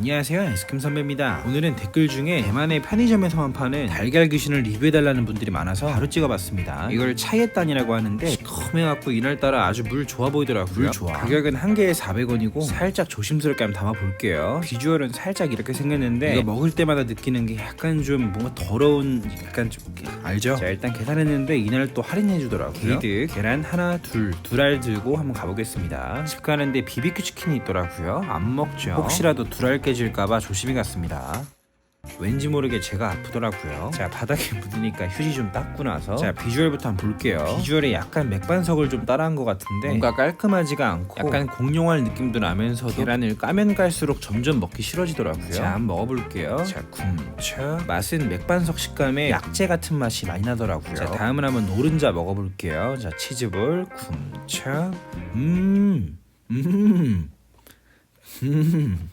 안녕하세요 에스킴 선배입니다. 오늘은 댓글 중에 대만의 편의점에서만 파는 달걀 귀신을 리뷰해달라는 분들이 많아서 바로 찍어봤습니다. 이걸 차이에단이라고 하는데 시커매갖고 이날따라 아주 물 좋아 보이더라고요. 물 좋아? 가격은 한 개에 400원이고 살짝 조심스럽게 한번 담아볼게요. 비주얼은 살짝 이렇게 생겼는데 이거 먹을 때마다 느끼는 게 약간 좀 뭔가 더러운 약간 좀 알죠? 자 일단 계산했는데 이날 또 할인해주더라고요. 게이드 계란 하나 둘 두 알 들고 한번 가보겠습니다. 집 가는데 비비큐 치킨이 있더라고요. 안 먹죠? 혹시라도 둘알 깨질까봐 조심히 갔습니다 왠지 모르게 제가 아프더라고요. 자 바닥에 묻으니까 휴지 좀 닦고 나서 자 비주얼부터 한번 볼게요. 비주얼에 약간 맥반석을 좀 따라한 것 같은데 뭔가 깔끔하지가 않고 약간 공룡할 느낌도 나면서도 계란을 까면 갈수록 점점 먹기 싫어지더라고요. 자 한번 먹어볼게요. 자 굼차 맛은 맥반석 식감에 약재 같은 맛이 많이 나더라고요. 자 다음은 한번 노른자 먹어볼게요. 자 치즈볼 굼차 음 음. 음.